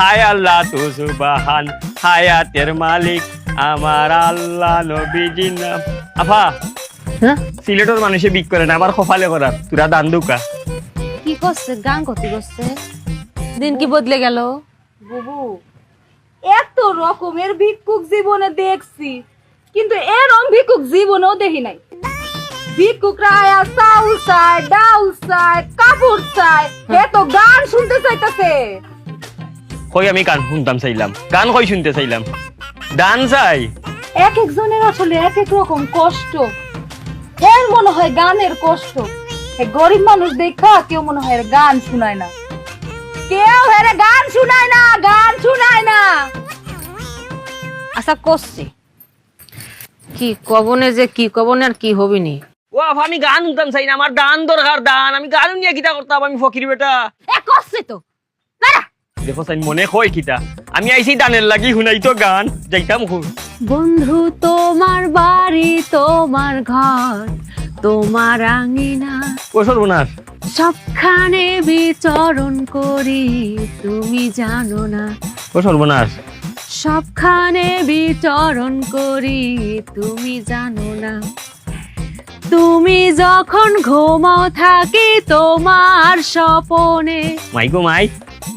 হায় আল্লাহ তু সুবাহান। হায়াতের মালিক আমার আল্লাহ নবীজি নাম আফা হ্যাঁ? সিলেটের মানুষে বিক করে না আবার কপালে করার তুরা দান দুকা। কি করছে? গান করতে করছে। দিন কি বদলে গেল? বুবু এত রকমের ভিক্ষুক জীবনে দেখছি কিন্তু এরম ভিক্ষুক জীবনেও দেখি নাই। ভিক্ষুকরা আয়া চাউল চায় ডাউল চায় কাপড় চায় এ তো গান শুনতে চাইতেছে। কই আমি গান শুনতাম চাইলাম। গান কই শুনতে চাইলাম? দান চাই। এক একজনের আসলে এক এক রকম কষ্ট। এর মনে হয় গানের কষ্ট। এ গরিব মানুষ দেখা কেউ মনে হয় গান শুনায় না। কেউ এর গান শুনায় না গান শুনায় না। আচ্ছা করছে। কি কবনে যে কি কবনে আর কি হবি নি। ও আমি গান শুনতাম চাই না। আমার দান দরকার দান। আমি গান নিয়ে কিতা করতাম আমি ফকির বেটা। এ করছে তো। দেখো চাই মনে কিতা আমি আইছি দানের লাগি শুনাই তো গান যাইতাম বন্ধু তোমার বাড়ি তোমার ঘর তোমার আঙিনা। ও সর্বনাশ। সবখানে বিচরণ করি তুমি জানো না। ও সর্বনাশ। সবখানে বিচরণ করি তুমি জানো না। তুমি যখন ঘুমাও থাকি তোমার স্বপনে। মাই গো মাই।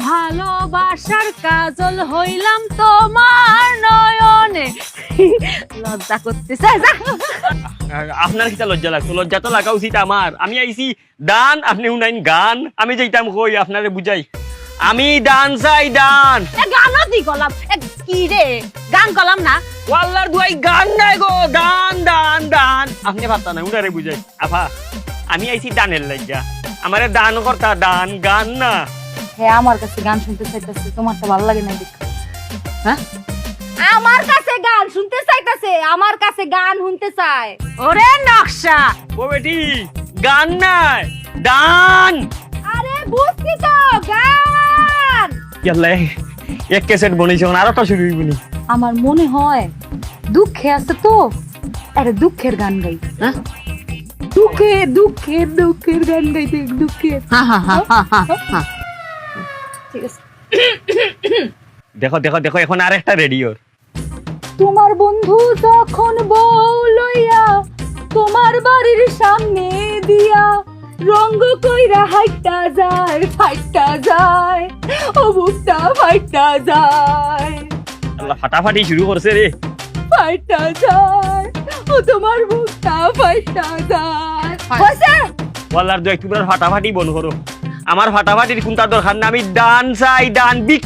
ভালোবাসার কাজল হইলাম তোমার নয়নে। লজ্জা করতেছে আপনার কিতা লজ্জা লাগতো লজ্জা তো লাগা উচিত আমার। আমি আইছি দান আপনি শুনাইন গান। আমি যাইতাম কই আপনারে বুঝাই। আমি দান চাই দান। এ গানও দি গলাম কি রে? গান গলাম না। ওয়াল্লার দুয়াই গান নাই গো। দান দান দান। আপনি ভাবতা না উনারে বুঝাই। আফা আমি আইছি দানের লজ্জা। আমারে দান করতা দান গান না। হ্যাঁ আমার কাছে গান শুনতে চাইতেছে তোমার তো ভালো লাগে না দেখ হ্যাঁ? আমার কাছে গান শুনতে চাইতেছে আমার কাছে গান শুনতে চায়। ওরে নকশা। ও বেটি গান নাই দান। আরে বুঝছি তো গান। ইয়াল্লা এক ক্যাসেট বনেছে আর একটা শুরু হইবনি আমার মনে হয় দুঃখে আছে তো আরে দুঃখের গান গাই। হ্যাঁ? দুঃখে দুঃখের দুঃখের গান গাইতে দুঃখের হা হা হা হা হা হা। ঠিক আছে। দেখো দেখো দেখো এখন আর একটা রেডিওর তোমার বন্ধু যখন বউ লইয়া তোমার বাড়ির সামনে দিয়া রঙ্গ কইরা হাইটা যায় ফাইটা যায় ও বুকটা ফাইটা যায়। আল্লাহ ফাটাফাটি শুরু করছে রে। ফাইটা যায় ও তোমার বুকটা ফাইটা। যায় হইছে ওয়াল্লার দু একটু ফাটাফাটি বন করো। আমার ফাটাফাটির কোনটা দরকার? না আমি ডান চাই ডান বিক